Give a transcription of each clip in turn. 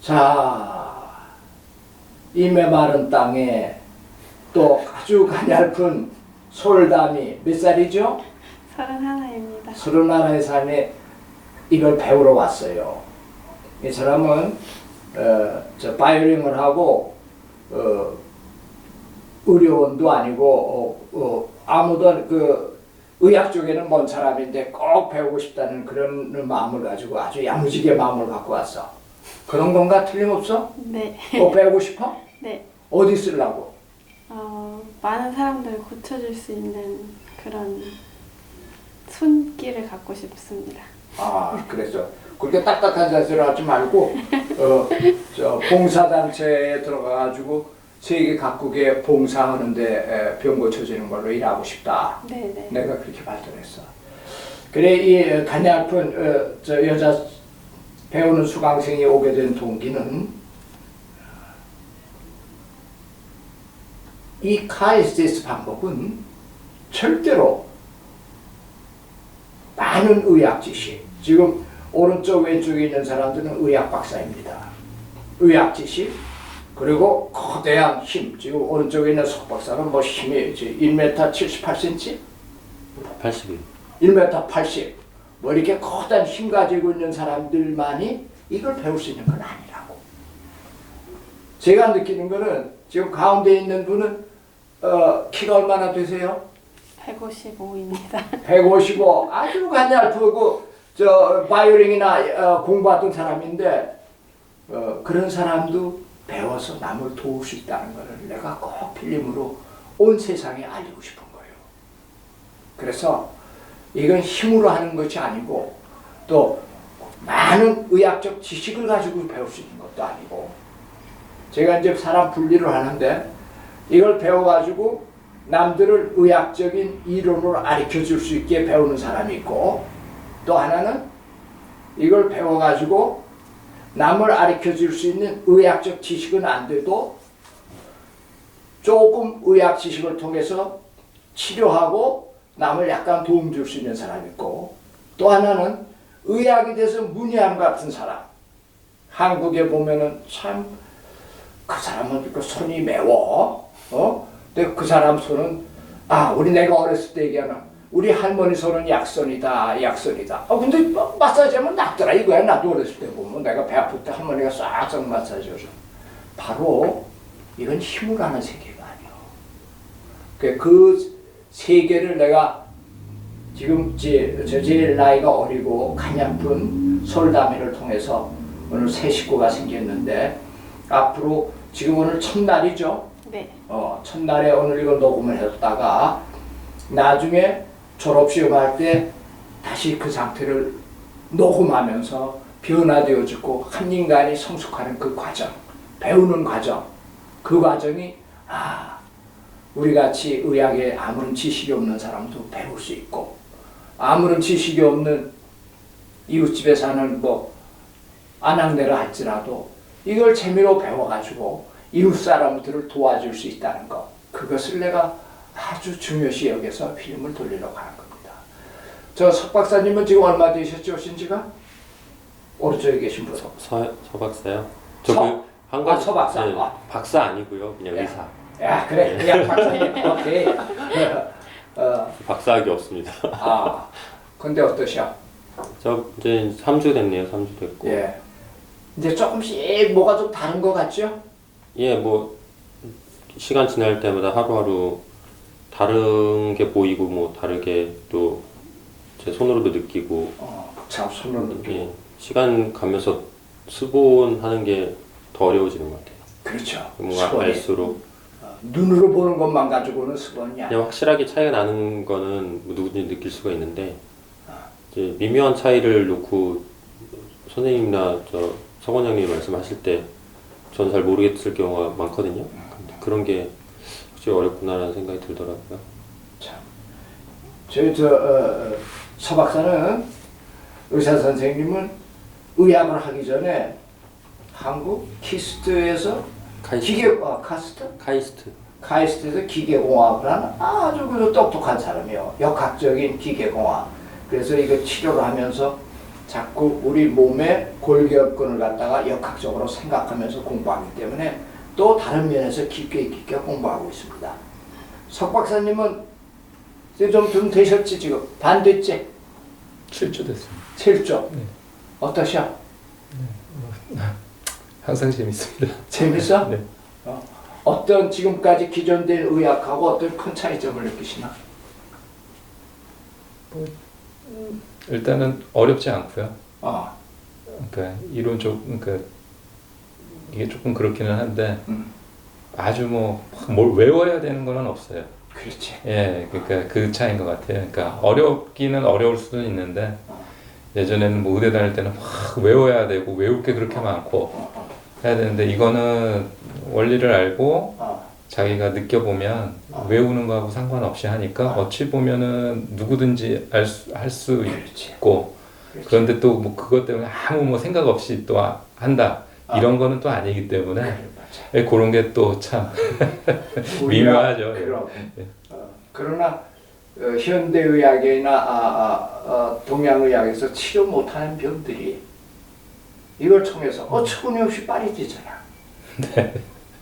자, 이 메마른 땅에 또 아주 가냘픈 솔담이 몇 살이죠? 서른 하나입니다. 서른 하나의 삶에 이걸 배우러 왔어요. 이 사람은 어, 저 바이오링을 하고 어, 의료원도 아니고 어, 어, 아무도 그 의학 쪽에는 먼 사람인데 꼭 배우고 싶다는 그런 마음을 가지고 아주 야무지게 마음을 갖고 왔어. 그런 건가 틀림없어? 네, 꼭 배우고 싶어? 네. 어디 쓰려고? 어, 많은 사람들을 고쳐줄 수 있는 그런 손길을 갖고 싶습니다. 아, 그래서 그렇게 딱딱한 자세로 하지 말고 어, 저 봉사단체에 들어가가지고 세계 각국에 봉사하는데 에, 병 고쳐지는 걸로 일하고 싶다. 네, 네. 내가 그렇게 발견했어. 그래 이 가냘픈 어, 저 여자 배우는 수강생이 오게 된 동기는 이 카이스티스 방법은 절대로 많은 의학 지식 지금 오른쪽 왼쪽에 있는 사람들은 의학 박사입니다. 의학 지식 그리고 거대한 힘 지금 오른쪽에 있는 석 박사는 뭐 힘이 이제 1m 78cm 81. 1m 80. 뭐 이렇게 커다란 힘 가지고 있는 사람들만이 이걸 배울 수 있는 건 아니라고. 제가 느끼는 거는 지금 가운데 있는 분은 어, 키가 얼마나 되세요? 155입니다. 155. 아주 가냘프고 저 바이오링이나 어, 공부하던 사람인데 어, 그런 사람도 배워서 남을 도울 수 있다는 것을 내가 꼭 필름으로 온 세상에 알리고 싶은 거예요. 그래서 이건 힘으로 하는 것이 아니고 또 많은 의학적 지식을 가지고 배울 수 있는 것도 아니고 제가 이제 사람 분리를 하는데 이걸 배워가지고 남들을 의학적인 이론으로 가르쳐 줄 수 있게 배우는 사람이 있고 또 하나는 이걸 배워가지고 남을 가르쳐 줄 수 있는 의학적 지식은 안 돼도 조금 의학 지식을 통해서 치료하고 남을 약간 도움 줄 수 있는 사람이 있고 또 하나는 의학에 대해서 문의함 같은 사람. 한국에 보면은 참 그 사람은 그 손이 매워. 어? 근데 그 사람 손은 아 우리 내가 어렸을 때 얘기하나 우리 할머니 손은 약손이다 약손이다. 아 근데 마- 마사지하면 낫더라. 이거야. 나도 어렸을 때 보면 내가 배 아플 때 할머니가 싹싹 마사지해줘. 바로 이건 힘을 하는 세계가 아니야. 그, 그 세계를 내가 지금 제, 저 제일 나이가 어리고 가냘픈 솔다미를 통해서 오늘 새 식구가 생겼는데 앞으로 지금 오늘 첫날이죠. 네, 어, 첫날에 오늘 이걸 녹음을 했다가 나중에 졸업시험 할 때 다시 그 상태를 녹음하면서 변화되어지고 한 인간이 성숙하는 그 과정, 배우는 과정, 그 과정이 아 우리 같이 의학에 아무런 지식이 없는 사람도 배울 수 있고 아무런 지식이 없는 이웃집에 사는 뭐 아낙네를 할지라도 이걸 재미로 배워가지고 이웃 사람들을 도와줄 수 있다는 것 그것을 내가 아주 중요시 여겨서 필름을 돌리려고 하는 겁니다. 저 석 박사님은 지금 얼마 되셨죠 오신 지가? 오른쪽에 계신 분. 서, 서, 서 박사요? 서? 저그한 아, 서 박사. 네, 아. 박사 아니고요. 그냥 예. 의사. 야 그래 그냥 박사님 오케이. 어, 박사학위 없습니다. 아 근데 어떠셔? 저 이제 3주 됐네요. 3주 됐고. 예. 이제 조금씩 뭐가 좀 다른 것 같죠? 예, 뭐 시간 지날 때마다 하루하루 다른 게 보이고 뭐 다르게 또 제 손으로도 느끼고 어, 참 손을 느끼고. 예, 시간 가면서 수본하는 게 더 어려워지는 것 같아요. 그렇죠. 뭔가 수건이. 알수록 어, 눈으로 보는 것만 가지고는 수건이 아니야. 그냥 확실하게 차이가 나는 거는 뭐 누구든지 느낄 수가 있는데 이제 미묘한 차이를 놓고 선생님이나 저 서원장님이 말씀하실 때 저는 잘 모르겠을 경우가 많거든요. 근데 그런 게 확실히 어렵구나라는 생각이 들더라고요. 참. 저희 저 어, 서 박사는 의사 선생님은 의학을 하기 전에 한국 키스트에서 카이스트. 기계 어, 카스트 카이스트. 카이스트에서 기계공학을 하는 아주 그 똑똑한 사람이요. 역학적인 기계공학. 그래서 이거 치료를 하면서 자꾸 우리 몸의 골격근을 갖다가 역학적으로 생각하면서 공부하기 때문에 또 다른 면에서 깊게 깊게 공부하고 있습니다. 석 박사님은 이제 좀, 좀 되셨지 지금 반 됐지? 7주 됐습니다. 7조 네. 어떠셔? 항상 재밌습니다. 재밌어? 네. 어, 어떤 지금까지 기존된 의학하고 어떤 큰 차이점을 느끼시나? 일단은 어렵지 않고요. 어, 그러니까 이론적 그러니까 이게 조금 그렇기는 한데 음, 아주 뭐 뭘 외워야 되는 거는 없어요. 그렇지. 예, 그러니까 그 차이인 것 같아요. 그러니까 어렵기는 어려울 수도 있는데 예전에는 뭐 의대 다닐 때는 막 외워야 되고 외울 게 그렇게 많고 어, 어, 해야 되는데 이거는 원리를 알고 어, 자기가 느껴보면 어. 외우는 거하고 상관없이 하니까 어 찌 보면은 누구든지 할수 그렇지. 있고 그렇지. 그런데 또 뭐 그것 때문에 아무 뭐 생각 없이 또 아- 한다 이런 거는 또 아니기 때문에. 예, 그런 게 또 참 미묘하죠. 그럼. 예. 어, 그러나 어, 현대의학이나 아, 아, 어, 동양의학에서 치료 못하는 병들이 이걸 통해서 어처구니없이 빠르지잖아.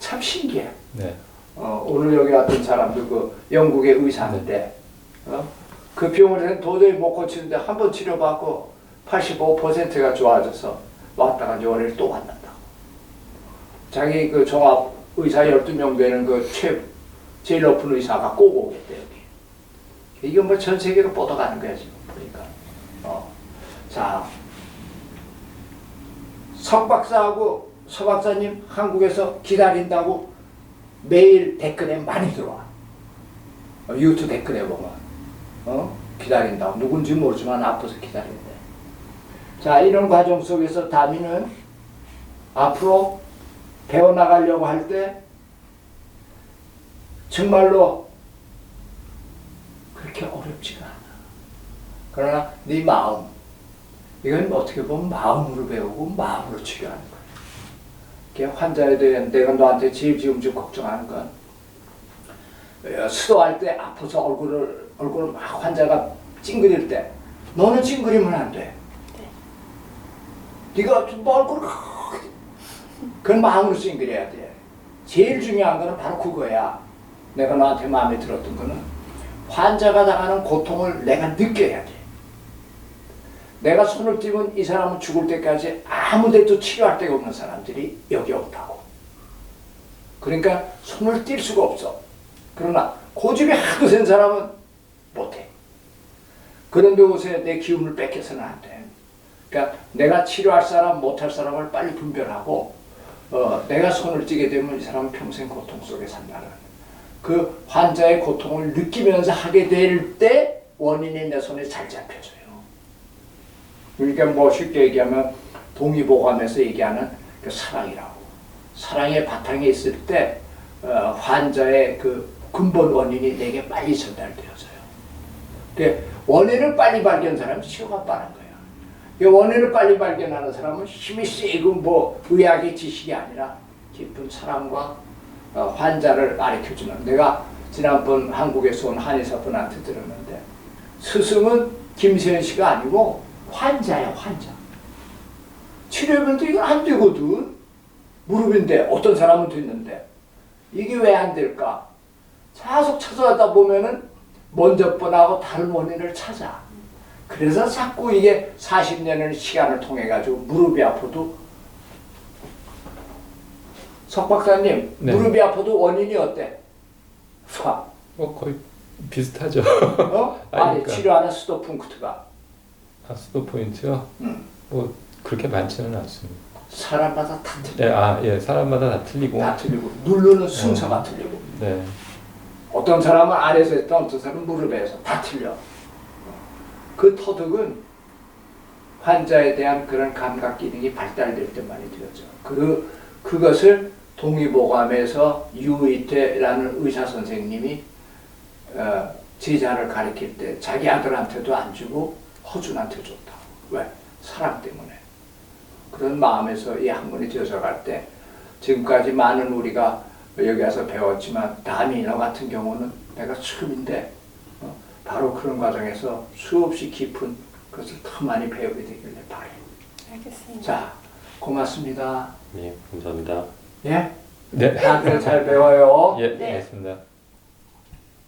참 신기해. 네. 어, 오늘 여기 왔던 사람도 그 영국의 의사인데 어? 그 병원에는 도저히 못 고치는데 한 번 치료받고 85%가 좋아져서 왔다가 월요일 또 만난다고. 자기 그 종합 의사 12명 되는 그 최, 제일 높은 의사가 꼭 오겠대 여기. 이게 뭐전 세계로 뻗어가는 거야 지금 보니까. 어. 자, 석 박사하고 서 박사님 한국에서 기다린다고 매일 댓글에 많이 들어와. 어, 유튜브 댓글에 보면 어? 기다린다고 누군지 모르지만 앞에서 기다린대. 자 이런 과정 속에서 다미는 앞으로 배워나가려고 할 때 정말로 그렇게 어렵지가 않아. 그러나 네 마음 이건 어떻게 보면 마음으로 배우고 마음으로 치료하는 거야. 이게 환자에 대한 내가 너한테 제일 지금 좀 걱정하는 건 어, 수도할 때 아파서 얼굴을 얼굴을 막 환자가 찡그릴 때 너는 찡그리면 안 돼. 네가 뭐 얼굴을 그건 마음으로 찡그려야 돼. 제일 중요한 거는 바로 그거야. 내가 너한테 마음에 들었던 거는 환자가 당하는 고통을 내가 느껴야 돼. 내가 손을 띄면 이 사람은 죽을 때까지 아무 데도 치료할 데가 없는 사람들이 여기 없다고. 그러니까 손을 뗄 수가 없어. 그러나 고집이 하도 센 사람은 못해. 그런 곳에 내 기운을 뺏겨서는 안 돼. 그러니까 내가 치료할 사람, 못할 사람을 빨리 분별하고, 어, 내가 손을 떼게 되면 이 사람은 평생 고통 속에 산다는. 그 환자의 고통을 느끼면서 하게 될 때 원인이 내 손에 잘 잡혀져요. 그러니까 뭐 쉽게 얘기하면 동의보감에서 얘기하는 그 사랑이라고. 사랑의 바탕에 있을 때 어, 환자의 그 근본 원인이 내게 빨리 전달되어져요. 그 원인을 빨리 발견한 사람은 치료가 빠른 거예요. 이 원인을 빨리 발견하는 사람은 힘이 세고 뭐 의학의 지식이 아니라 깊은 사랑과 어, 환자를 가르쳐주는 내가 지난번 한국에서 온 한의사분한테 들었는데 스승은 김세현 씨가 아니고 환자야 환자 치료하면도 이건 안 되거든 무릎인데 어떤 사람은 됐는데 이게 왜 안 될까 계속 찾아가다 보면은 먼저 번하고 다른 원인을 찾아 그래서 자꾸 이게 40년의 시간을 통해 가지고 무릎이 아파도 석 박사님 네. 무릎이 아파도 원인이 어때? 봐. 뭐 거의 비슷하죠. 어? 아니, 그러니까. 치료하는 수도 punk트가 아, 수도 포인트요. 음. 뭐 그렇게 많지는 않습니다. 사람마다 다 틀려. 예, 아, 예, 사람마다 다 틀리고. 다 틀리고 누르는 순서가 틀리고 네. 어떤 사람은 아래에서 했다 어떤 사람은 무릎에서 다 틀려. 그 터득은 환자에 대한 그런 감각 기능이 발달될 때만이 되어져. 그 그것을 동의보감에서 유이태라는 의사 선생님이 어, 제자를 가르칠 때 자기 아들한테도 안 주고 허준한테 줬다. 왜? 사랑 때문에. 그런 마음에서 이 학문이 되어져 갈때 지금까지 많은 우리가 여기 와서 배웠지만 다미너 같은 경우는 내가 처음인데 어, 바로 그런 과정에서 수없이 깊은 그것을 더 많이 배우게 되길래 바래요. 알겠습니다. 자, 고맙습니다. 네, 감사합니다. 예? 네. 다들 잘 배워요. 예, 네. 알겠습니다.